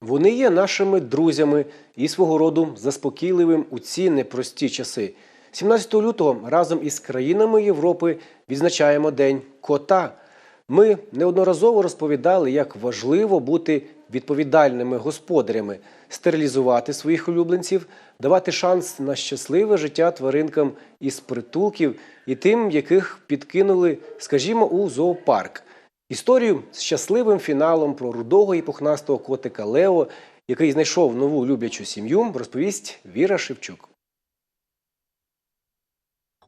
Вони є нашими друзями і свого роду заспокійливим у ці непрості часи. 17 лютого разом із країнами Європи відзначаємо День кота. Ми неодноразово розповідали, як важливо бути відповідальними господарями, стерилізувати своїх улюбленців, давати шанс на щасливе життя тваринкам із притулків і тим, яких підкинули, скажімо, у зоопарк. Історію з щасливим фіналом про рудого і пухнастого котика Лео, який знайшов нову люблячу сім'ю, розповість Віра Шевчук.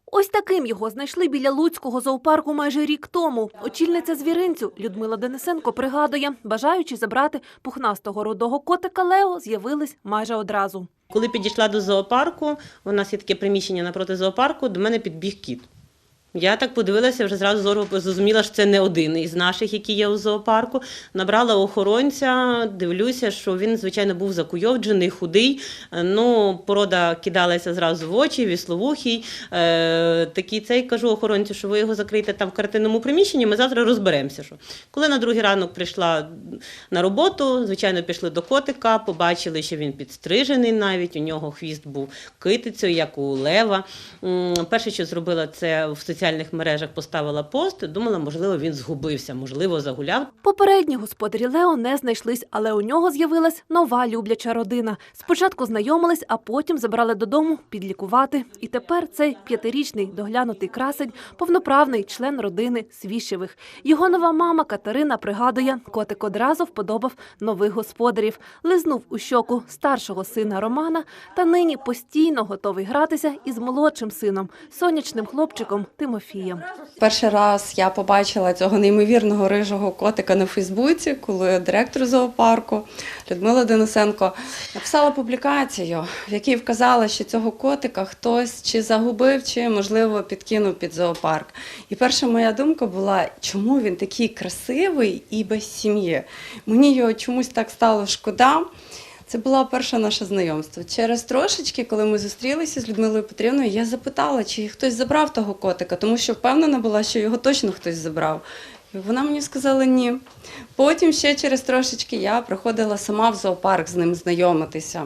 Ось таким його знайшли біля Луцького зоопарку майже рік тому. Очільниця звіринцю Людмила Денисенко пригадує, бажаючи забрати пухнастого рудого котика Лео, з'явились майже одразу. Коли підійшла до зоопарку, у нас є таке приміщення напроти зоопарку, до мене підбіг кіт. Я так подивилася, вже зразу зору зрозуміла, що це не один із наших, які є у зоопарку. Набрала охоронця, дивлюся, що він, звичайно, був закуйовджений, худий. Е, Ну, порода кидалася зразу в очі, вісловухий. Е, такий цей кажу охоронцю, що ви його закриєте там в картинному приміщенні, ми завтра розберемося. Що. Коли на другий ранок прийшла на роботу, звичайно, пішли до котика, побачили, що він підстрижений навіть, у нього хвіст був китицею, як у лева. Перше, що зробила, це в соціальних мережах поставила пост. Думала, можливо, він згубився, можливо, загуляв. Попередні господарі Лео не знайшлись, але у нього з'явилась нова любляча родина. Спочатку знайомились, а потім забрали додому підлікувати. І тепер цей п'ятирічний доглянутий красень повноправний член родини Свіщевих. Його нова мама Катерина пригадує, котик одразу вподобав нових господарів, лизнув у щоку старшого сина Романа та нині постійно готовий гратися із молодшим сином, сонячним хлопчиком Тимофієм. Перший раз я побачила цього неймовірного рижого котика на Фейсбуці, коли директор зоопарку Людмила Денисенко написала публікацію, в якій вказала, що цього котика хтось чи загубив, чи можливо підкинув під зоопарк. І перша моя думка була, чому він такий красивий і без сім'ї. Мені його чомусь так стало шкода. Це було перше наше знайомство. Через трошечки, коли ми зустрілися з Людмилою Петрівною, я запитала, чи хтось забрав того котика, тому що впевнена була, що його точно хтось забрав. І вона мені сказала ні. Потім ще через трошечки я приходила сама в зоопарк з ним знайомитися.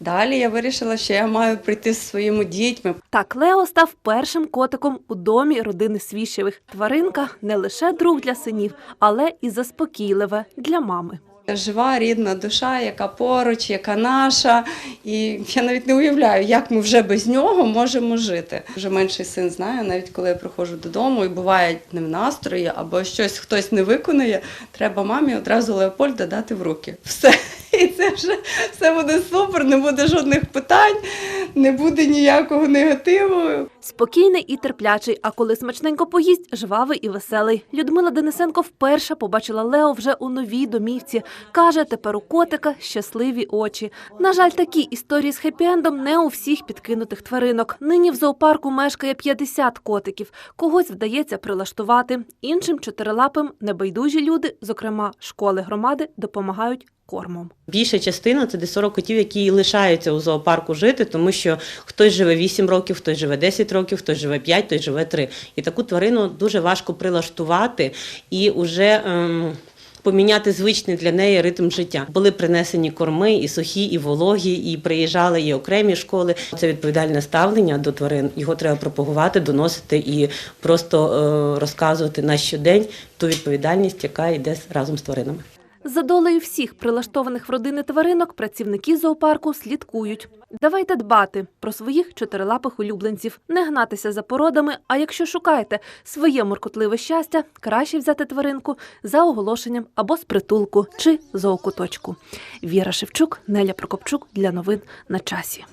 Далі я вирішила, що я маю прийти зі своїми дітьми, Так Лео став першим котиком у домі родини Свіщевих. Тваринка не лише друг для синів, але і заспокійливе для мами. Жива рідна душа, яка поруч, яка наша. І я навіть не уявляю, як ми вже без нього можемо жити. Вже менший син знає, навіть коли я приходжу додому і буває не в настрої або щось хтось не виконує, треба мамі одразу Леопольда дати в руки. Все. Це вже все буде супер, не буде жодних питань, не буде ніякого негативу. Спокійний і терплячий, а коли смачненько поїсть, жвавий і веселий. Людмила Денисенко вперше побачила Лео вже у новій домівці. Каже, тепер у котика щасливі очі. На жаль, такі історії з хеппі-ендом не у всіх підкинутих тваринок. Нині в зоопарку мешкає 50 котиків. Когось вдається прилаштувати, іншим чотирилапим небайдужі люди, зокрема школи громади, допомагають кормом. Більша частина це десь 40 котів, які лишаються у зоопарку жити, тому що хтось живе 8 років, хтось живе 10 років, хтось живе 5, хтось живе 3. І таку тварину дуже важко прилаштувати і вже. Ем... Поміняти звичний для неї ритм життя. Були принесені корми і сухі, і вологі, і приїжджали і окремі школи. Це відповідальне ставлення до тварин. Його треба пропагувати, доносити і просто е, розказувати на щодень ту відповідальність, яка йде разом з тваринами. За долею всіх прилаштованих в родини тваринок працівники зоопарку слідкують. Давайте дбати про своїх чотирилапих улюбленців, не гнатися за породами. А якщо шукаєте своє муркотливе щастя, краще взяти тваринку за оголошенням або з притулку чи зоокуточку. Віра Шевчук, Неля Прокопчук для новин на часі.